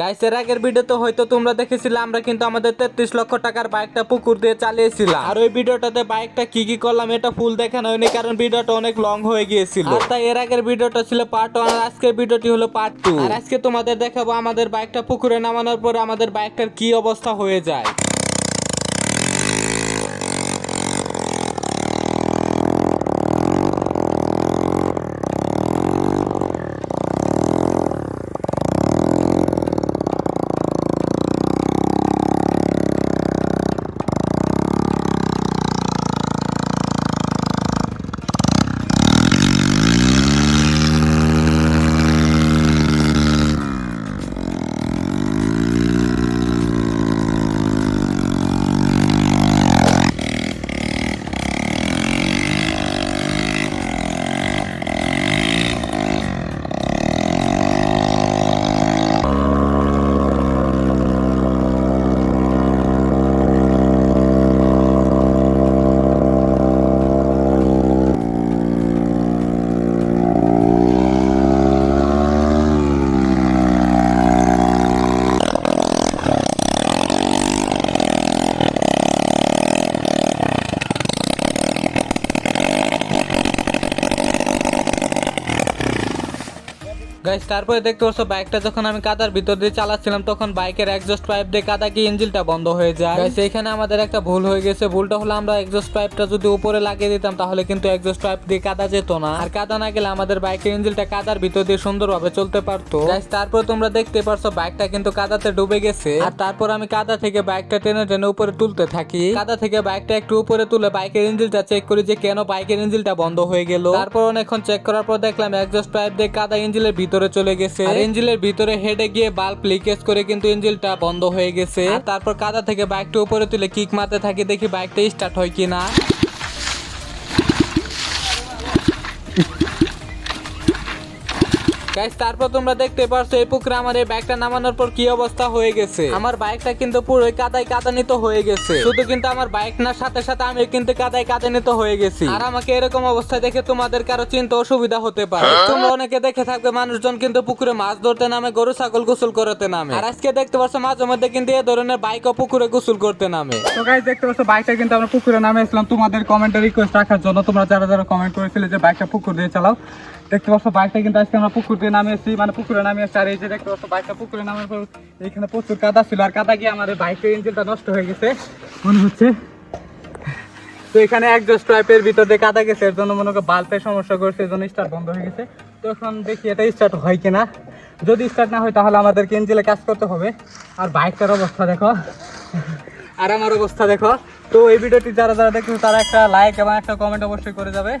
Guys এর আগের ভিডিওতে হয়তো তোমরা দেখেছিলে আমরা কিন্তু আমাদের তেত্রিশ লক্ষ টাকার বাইকটা পুকুর দিয়ে চালিয়েছিলাম। আর ওই ভিডিওটাতে বাইকটা কি কি করলাম এটা ফুল দেখানো হয়নি কারণ ভিডিওটা অনেক লং হয়ে গিয়েছিল। আর তাই এর আগের ভিডিওটা ছিল পার্ট ওয়ান আর আজকের ভিডিওটি হলো পার্ট টু আর আজকে তোমাদের দেখাবো আমাদের বাইকটা পুকুরে নামানোর পরে আমাদের বাইকটার কি অবস্থা হয়ে যায়। গাইস তারপরে দেখতে পাচ্ছ বাইকটা যখন আমি কাদার ভিতর দিয়ে চালাচ্ছিলাম, তখন বাইকের এক্সস্ট পাইপ দিয়ে কাদা কি ইঞ্জিনটা বন্ধ হয়ে যায়। গাইস এখানে আমাদের একটা ভুল হয়ে গেছে। ভুলটা হলো আমরা এক্সস্ট পাইপটা যদি উপরে লাগিয়ে দিতাম, তাহলে কিন্তু এক্সস্ট পাইপ দিয়ে কাদা যেত না। আর কাদা না গেলে আমাদের বাইকের ইঞ্জিনটা কাদার ভিতর দিয়ে সুন্দরভাবে চলতে পারতো। গাইস তারপর তোমরা দেখতে পারছ বাইকটা কিন্তু কাদাতে ডুবে গেছে। আর তারপর আমি কাদা থেকে বাইকটা টেনে টেনে উপরে তুলতে থাকি। কাদা থেকে বাইকটা একটু উপরে তুলে বাইকের ইঞ্জিনটা চেক করি যে কেন বাইকের ইঞ্জিনটা বন্ধ হয়ে গেল। তারপর অনেকক্ষণ চেক করার পর দেখলাম এক্সস্ট পাইপ দিয়ে কাদা ইঞ্জিনের ভিতরে চলে গেছে। আর ভিতরে হেডে গিয়ে বাল্ব লিকেজ করে কিন্তু এঞ্জেলটা বন্ধ হয়ে গেছে। আর তারপর কাদা থেকে বাইকটা উপরে তুলে কিক মারতে থাকি দেখি বাইকটা স্টার্ট হয় কিনা। গাইস তারপর তোমরা দেখতে পারছ, এই পুকুরে আমার এই বাইকটা নামানোর পর কি অবস্থা হয়ে গেছে। আমার বাইকটা কিন্তু পুরো কাদায় কাদানিত হয়ে গেছে। শুধু কিন্তু আমার বাইক না, সাথে সাথে আমি কিন্তু কাদায় কাদানিত হয়ে গেছি। আর আমাকে এরকম অবস্থা দেখে তোমাদের কারও চিন্তা অসুবিধা হতে পারে। তোমরা অনেকে দেখে থাকবে, মানুষজন কিন্তু পুকুরে মাছ ধরতে নামে, গরু, ছাগল গোসল করতে নামে। আর আজকে দেখতে পাচ্ছ মাঝে মধ্যে কিন্তু এ ধরনের বাইক ও পুকুরে গোসল করতে নামে। তো গাইজ দেখতে পাচ্ছ বাইকটা কিন্তু আমরা পুকুরে নামে এসলাম তোমাদের কমেন্টে রিকোয়েস্ট রাখার জন্য তোমরা যারা যারা কমেন্ট করেছিলে যে বাইকটা পুকুর দিয়ে চালাও দেখতে পাচ্ছ, বাইকটা কিন্তু আজকে আমরা পুকুর দিয়ে এসেছি মানে পুকুরে নামে এসেছি আর এই যে দেখতে পাচ্ছ, বাইকটা পুকুরে নামার পর এখানে প্রচুর কাদা ছিল, আর কাদা গিয়ে আমাদের বাইকের ইঞ্জিনটা নষ্ট হয়ে গেছে, মনে হচ্ছে। তো এখানে একজস্ট পাইপের ভিতর দিয়ে কাদা গেছে, এর জন্য মনে করো বাল্বের সমস্যা করছে, এর জন্য স্টার্ট বন্ধ হয়ে গেছে। তো এখন দেখি এটা স্টার্ট হয় কিনা। যদি স্টার্ট না হয়, তাহলে আমাদেরকে ইঞ্জিনে কাজ করতে হবে। আর বাইকটার অবস্থা দেখো। আর আমার অবস্থা দেখো। তো এই ভিডিওটি যারা যারা দেখছ, তারা একটা লাইক এবং একটা কমেন্ট অবশ্যই করে যাবে।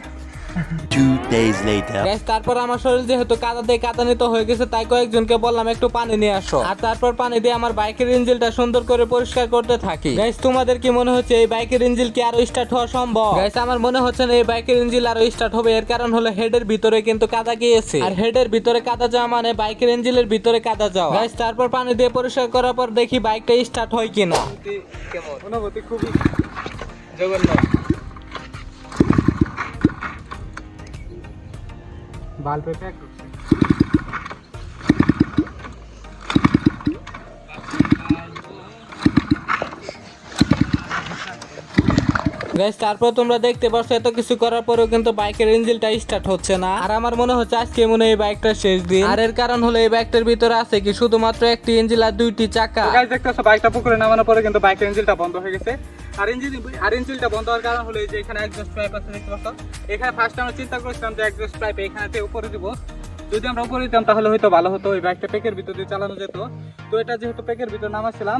Two days later. Guys, তারপর আমার শরীর যেহেতু কাদা দিয়ে কাদানিত হয়ে গেছে তাই কয়েকজনকে বললাম একটু পানি নিয়ে আসো। আর তারপর পানি দিয়ে আমার বাইকের ইঞ্জিনটা সুন্দর করে পরিষ্কার করতে থাকি। গাইস তোমাদের কি মনে হচ্ছে এই বাইকের ইঞ্জিন কি আরও স্টার্ট হওয়া সম্ভব? গাইস আমার মনে হচ্ছে না এই বাইকের ইঞ্জিন আরও স্টার্ট হবে এর কারণ হলো হেডের ভিতরে কিন্তু কাদা গিয়েছে। আর হেডের ভিতরে কাদা যাওয়া মানে বাইকের ইঞ্জিনের ভিতরে কাদা যাওয়া। গাইস তারপর পানি দিয়ে পরিষ্কার করার পর দেখি বাইকটা স্টার্ট হয় কিনা। অনুভূতি খুবই জঘন্য। বাল্বে প্যাক করছে গাইস তারপর তোমরা দেখতে পাচ্ছ এত কিছু করার পরেও কিন্তু বাইকের ইঞ্জিনটা স্টার্ট হচ্ছে না। আর আমার মনে হচ্ছে আজকে মনে হয় এই বাইকটা শেষ দিন। আর এর কারণ হলো এই বাইকটার ভিতরে আছে কি শুধুমাত্র একটি ইঞ্জিন আর দুইটি চাকা। গাইজ দেখতে পাচ্ছ বাইকটা পুকুরে নামানোর পরে কিন্তু বাইকের ইঞ্জিনটা বন্ধ হয়ে গেছে। ইঞ্জিন, আর বন্ধ হওয়ার কারণ হলো এই যে এখানে একজস্ট পাইপ আছে, দেখতে পাচ্ছ? এখানে ফার্স্ট আমরা চিন্তা করেছিলাম যে একজস্ট পাইপ এখানে উপরে দিব। যদি আমরা উপরে দিতাম তাহলে হয়তো ভালো হতো ওই বাইকটা পেকের ভিতর দিয়ে চালানো যেত। তো এটা যেহেতু পেকের ভিতর নামাছিলাম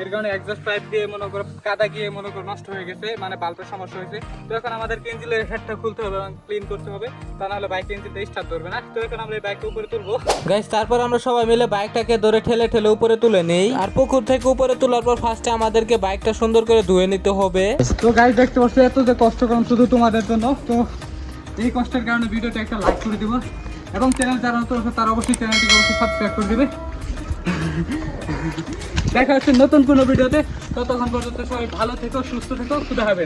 এর কারণে একজস্ট পাইপ দিয়ে মনে করো কাদা গিয়ে মনে করো নষ্ট হয়ে গেছে মানে বাল্বের সমস্যা হয়েছে। তো এখন আমাদেরকে ইঞ্জিনের হেডটা খুলতে হবে এবং ক্লিন করতে হবে তা নাহলে বাইক ইঞ্জিনটা স্টার্ট ধরবে না। তো এখন আমরা এই বাইকটা উপরে তুলবো। গাইস তারপর আমরা সবাই মিলে বাইকটাকে ধরে ঠেলে ঠেলে উপরে তুলে নেই। আর পুকুর থেকে উপরে তোলার পর ফার্স্টে আমাদেরকে বাইকটা সুন্দর করে ধুয়ে নিতে হবে। তো গাইজ দেখতে পাচ্ছ এত যে কষ্ট করলাম শুধু তোমাদের জন্য। তো এই কষ্টের কারণে ভিডিওটা একটা লাইক করে দিব। এবং চ্যানেল যারা নতুন আছে তারা অবশ্যই চ্যানেলটিকে অবশ্যই সাবস্ক্রাইব করে দিবে। দেখা হচ্ছে নতুন কোনো ভিডিওতে। ততক্ষণ পর্যন্ত সবাই ভালো থেকো সুস্থ থেকো খুদা হবে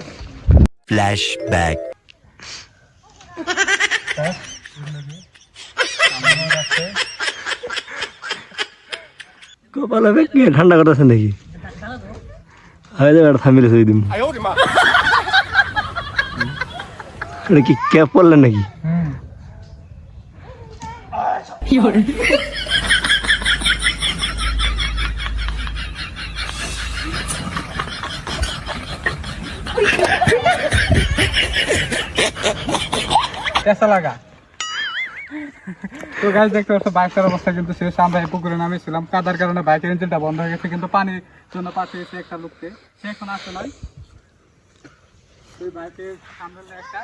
Flashback. কপালে বেগ নিয়ে ঠান্ডা করতেছে নাকি? হয়ে যাবে একটা থামিলে সই দিম এটা কি ক্যাপ পরলেন নাকি? পেঁচা লাগা? তো গাছ দেখতে পাচ্ছ, বাইকটার অবস্থা কিন্তু শেষ। আমরা এই পুকুরে নামেছিলাম কাদার কারণে বাইকের ইঞ্জিনটা বন্ধ হয়ে গেছে, কিন্তু পানির জন্য এসে একটা লোককে সে এখন আসে নয় ওই বাইকের সামনে একটা